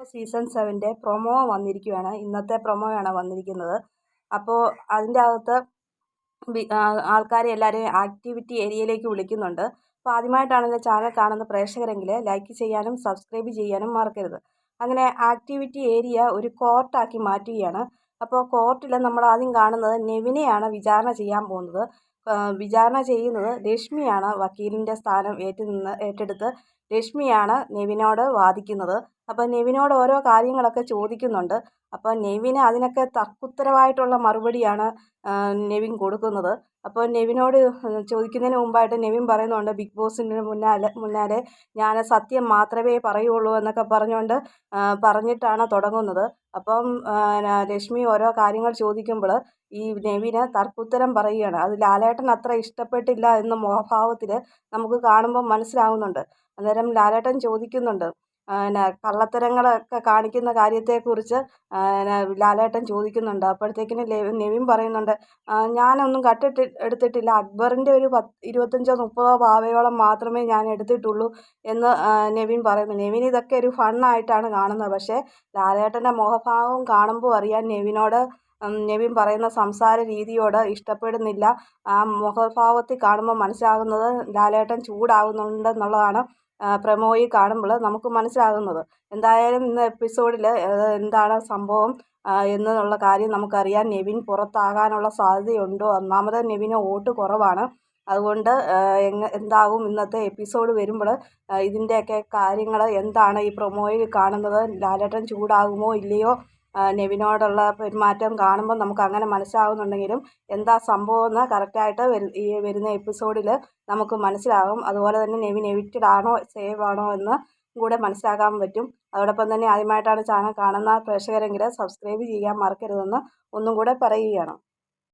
Season സെവന്റെ promo വന്നിരിക്കുകയാണ് ഇന്നത്തെ പ്രൊമോയാണ് വന്നിരിക്കുന്നത്. അപ്പോൾ അതിന്റെ അകത്ത് ആൾക്കാരെ എല്ലാവരെയും ആക്ടിവിറ്റി ഏരിയയിലേക്ക് വിളിക്കുന്നുണ്ട്. അപ്പോൾ ആദ്യമായിട്ടാണ് എന്റെ ചാനൽ കാണുന്ന പ്രേക്ഷകരെങ്കിൽ ലൈക്ക് ചെയ്യാനും സബ്സ്ക്രൈബ് ചെയ്യാനും മറക്കരുത്. അങ്ങനെ ആക്ടിവിറ്റി ഏരിയ ഒരു കോർട്ടാക്കി മാറ്റുകയാണ്. അപ്പോൾ കോർട്ടിൽ നമ്മൾ ആദ്യം കാണുന്നത് നെവിനെയാണ് വിചാരണ ചെയ്യാൻ പോകുന്നത്. വിചാരണ ചെയ്യുന്നത് രശ്മിയാണ് വക്കീലിന്റെ സ്ഥാനം ഏറ്റു നിന്ന് ഏറ്റെടുത്ത് രശ്മിയാണ് നെവിനോട് വാദിക്കുന്നത്. അപ്പോൾ നെവിനോട് ഓരോ കാര്യങ്ങളൊക്കെ ചോദിക്കുന്നുണ്ട്. അപ്പോൾ നെവിന് അതിനൊക്കെ തക്കുത്തരവായിട്ടുള്ള മറുപടിയാണ് നെവിൻ കൊടുക്കുന്നത്. അപ്പോൾ നെവിനോട് ചോദിക്കുന്നതിന് മുമ്പായിട്ട് നെവിൻ പറയുന്നുണ്ട് ബിഗ് ബോസിന് മുന്നാലെ മുന്നാലെ ഞാൻ സത്യം മാത്രമേ പറയുള്ളൂ എന്നൊക്കെ പറഞ്ഞുകൊണ്ട് പറഞ്ഞിട്ടാണ് തുടങ്ങുന്നത്. അപ്പം ലക്ഷ്മി ഓരോ കാര്യങ്ങൾ ചോദിക്കുമ്പോൾ ഈ നെവിന് തർക്കുത്തരം പറയുകയാണ്. അത് ലാലേട്ടൻ അത്ര ഇഷ്ടപ്പെട്ടില്ല എന്ന മോഹഭാവത്തിൽ നമുക്ക് കാണുമ്പോൾ മനസ്സിലാവുന്നുണ്ട്. അന്നേരം ലാലേട്ടൻ ചോദിക്കുന്നുണ്ട് പിന്നെ കള്ളത്തരങ്ങളൊക്കെ കാണിക്കുന്ന കാര്യത്തെക്കുറിച്ച് പിന്നെ ലാലേട്ടൻ ചോദിക്കുന്നുണ്ട്. അപ്പോഴത്തേക്കിന് നെവിൻ പറയുന്നുണ്ട് ഞാനൊന്നും കട്ടിട്ട് എടുത്തിട്ടില്ല. അക്ബറിന്റെ ഒരു പത്ത് ഇരുപത്തഞ്ചോ മുപ്പതോ പാവയോളം മാത്രമേ ഞാൻ എടുത്തിട്ടുള്ളൂ എന്ന് നെവിൻ പറയുന്നു. നെവിൻ ഇതൊക്കെ ഒരു ഫണ്ണായിട്ടാണ് കാണുന്നത്. പക്ഷേ ലാലേട്ടന്റെ മുഖഭാവം കാണുമ്പോൾ അറിയാം നെവിനോട് നെവിൻ പറയുന്ന സംസാര രീതിയോട് ഇഷ്ടപ്പെടുന്നില്ല. ആ മുഖഭാവത്തിൽ കാണുമ്പോൾ മനസ്സിലാകുന്നത് ലാലേട്ടൻ ചൂടാകുന്നുണ്ടെന്നുള്ളതാണ് പ്രമോയി കാണുമ്പോൾ നമുക്ക് മനസ്സിലാകുന്നത്. എന്തായാലും ഇന്ന് എപ്പിസോഡിൽ എന്താണ് സംഭവം എന്നുള്ള കാര്യം നമുക്കറിയാം നെവിൻ പുറത്താകാനുള്ള സാധ്യതയുണ്ടോ? ഒന്നാമത് നെവിന് വോട്ട് കുറവാണ്. അതുകൊണ്ട് എങ്ങ എന്താകും ഇന്നത്തെ എപ്പിസോഡ് വരുമ്പോൾ ഇതിന്റെയൊക്കെ കാര്യങ്ങൾ എന്താണ് ഈ പ്രൊമോയിൽ കാണുന്നത്? ലാലേട്ടൻ ചൂടാകുമോ ഇല്ലയോ? നെവിനോടുള്ള പെരുമാറ്റം കാണുമ്പോൾ നമുക്ക് അങ്ങനെ മനസ്സിലാകുന്നുണ്ടെങ്കിലും എന്താ സംഭവം സംഭവമെന്ന് കറക്റ്റായിട്ട് ഈ വരുന്ന എപ്പിസോഡിൽ നമുക്ക് മനസ്സിലാകും അതുപോലെ തന്നെ നെവിൻ എവിക്റ്റഡ് ആണോ സേവ് ആണോ എന്ന് കൂടെ മനസ്സിലാക്കാൻ പറ്റും. അതോടൊപ്പം തന്നെ ആദ്യമായിട്ടാണ് ചാനൽ കാണുന്ന പ്രേക്ഷകരെങ്കിൽ സബ്സ്ക്രൈബ് ചെയ്യാൻ മറക്കരുതെന്ന് ഒന്നും കൂടെ പറയുകയാണ്.